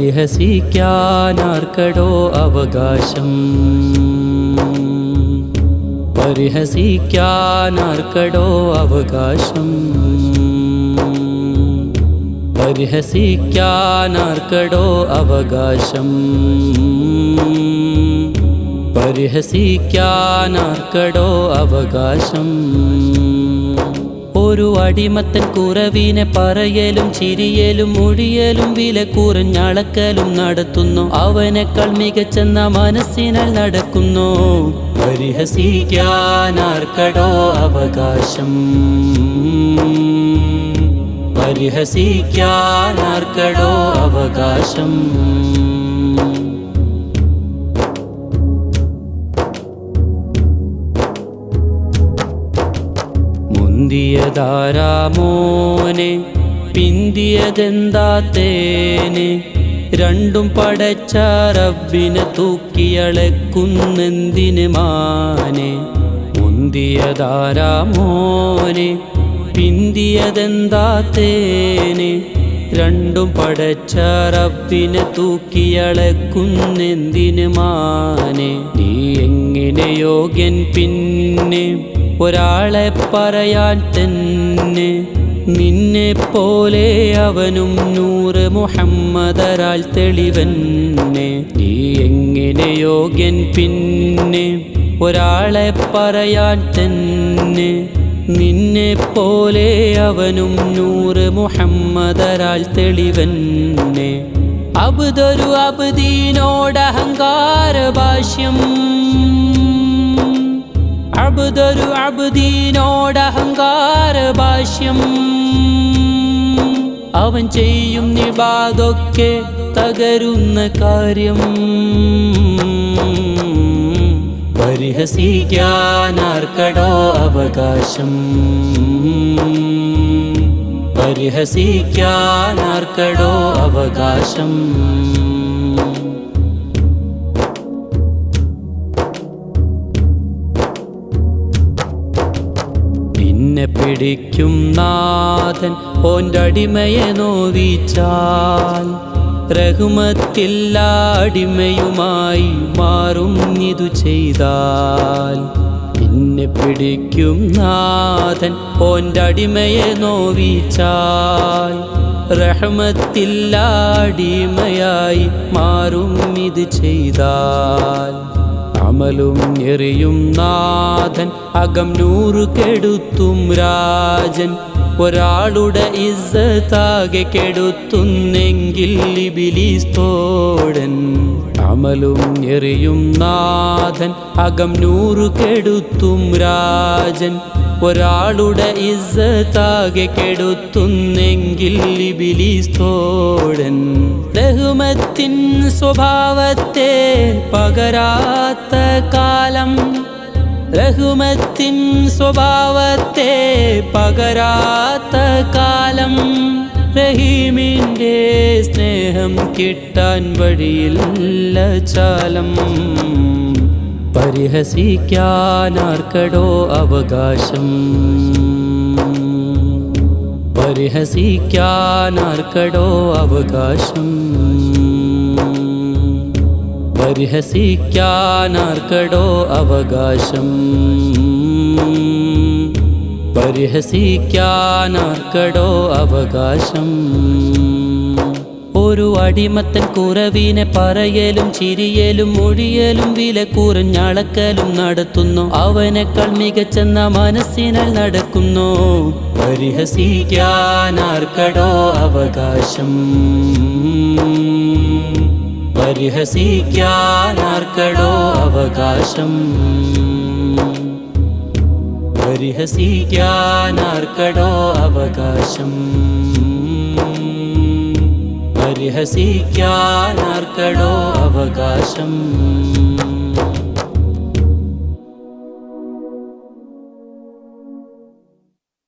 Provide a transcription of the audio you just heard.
പരിഹസിക്കാനാർക്കടോ അവകാശം. പരിഹസിക്കാനാർക്കടോ അവകാശം. പരിഹസിക്കാനാർക്കടോ അവകാശം. പരിഹസിക്കാനാർക്കടോ അവകാശം. ഒരു അടിമത്തൻ കുറവിനെ പറയലും ചിരിയലും മുഴിയലും വില കുറഞ്ഞളക്കലും നടത്തുന്നു. അവനേക്കാൾ മികച്ചെന്ന മനസ്സിനാൽ നടക്കുന്നു. പരിഹസിക്കാനാർക്കടോ അവകാശം. പരിഹസിക്കാനാർക്കടോ അവകാശം. മുന്തിയതാരാമോനെ പിന്തിയതെന്താത്തേനെ? രണ്ടും പടച്ച റബ്ബിനെ തൂക്കിയളക്കുന്നെന്തിന് മാനെ? മുന്തിയതാരാമോനെ പിന്തിയതെന്താത്തേനെ? രണ്ടും പടച്ച റബ്ബിനെ തൂക്കിയളക്കുന്നെന്തിന് മാനെ? നീ എങ്ങനെ യോഗ്യൻ പിന്നെ? ഒരാളെ പറയാൻ തന്നെ നിന്നെ പോലെ അവനും നൂറ് മുഹമ്മദരാൽ തെളിവന്നെ. നീ എങ്ങനെ യോഗ്യൻ പിന്നെ? ഒരാളെ പറയാൻ തന്നെ നിന്നെ പോലെ അവനും നൂറ് മുഹമ്മദരാൽ തെളിവന്നെ. അബ്ദൊരു അബ്ദീനോട് അഹങ്കാര ഭാഷ്യം അബ്ദൊരു അബ്ദീനോട് അഹങ്കാര ഭാഷ്യം. അവൻ ചെയ്യും നിബാതൊക്കെ തകരുന്ന കാര്യം. പരിഹസിക്കാനാർക്കടോ അവകാശം. പരിഹസിക്കാനാർക്കടോ അവകാശം. നിന്നെ പിടിക്കും നാഥൻ. ഓന്റെ അടിമയെ നോവിച്ചാൽ രഹുമത്തില്ലാടിമയുമായി മാറും ഇതു ചെയ്താൽ. നിന്നെ പിടിക്കും നാഥൻ. ഓന്റെ അടിമയെ നോവിച്ചാൽ റഹ്മത്തില്ലാടിമയായി മാറും ഇത് ചെയ്താൽ. അമലും എറിയും നാഥൻ. അകം നൂറ് കെടുത്തും രാജൻ. ഒരാളുടെ ഇസ്സത്താകെ കെടുത്തുന്നെങ്കിൽ ഇബിലിസ്തോടൻ. അമലും എറിയും നാഥൻ. അകം നൂറ് കെടുത്തും രാജൻ. ഒരാളുടെ ഇസ്സത്താകെ കെടുത്തുന്നെങ്കിൽ ഇബിലിസ്തോടൻ റഹ്മത്തിൻ സ്വഭാവത്തെ പകരാത്ത കാലം റഹ്മത്തിൻ സ്വഭാവത്തെ പകരാത്ത കാലം റഹീമിന്റെ സ്നേഹം കിട്ടാൻ വഴിയില്ല ചാലം പരിഹസിക്കാനാർക്കടോ അവകാശം? പരിഹസിക്കാനാർക്കടോ അവകാശം? പരിഹസിക്കാനാർക്കടോ അവകാശം? പരിഹസിക്കാനാർക്കടോ അവകാശം? ഒരു അടിമത്തൻ കുറവിനെ പറയലും ചിരിയലും മൊഴിയലും വില കുറഞ്ഞളക്കലും നടത്തുന്നു. അവനേക്കാൾ മികച്ചെന്ന മനസ്സിനാൽ നടക്കുന്നു. പരിഹസിക്കാനാർക്കടോ അവകാശം. പരിഹസിക്കാനാർക്കടോ അവകാശം. പരിഹസിക്കാനാർക്കടോ അവകാശം. പരിഹസിക്കാനാർക്കടോ അവകാശം.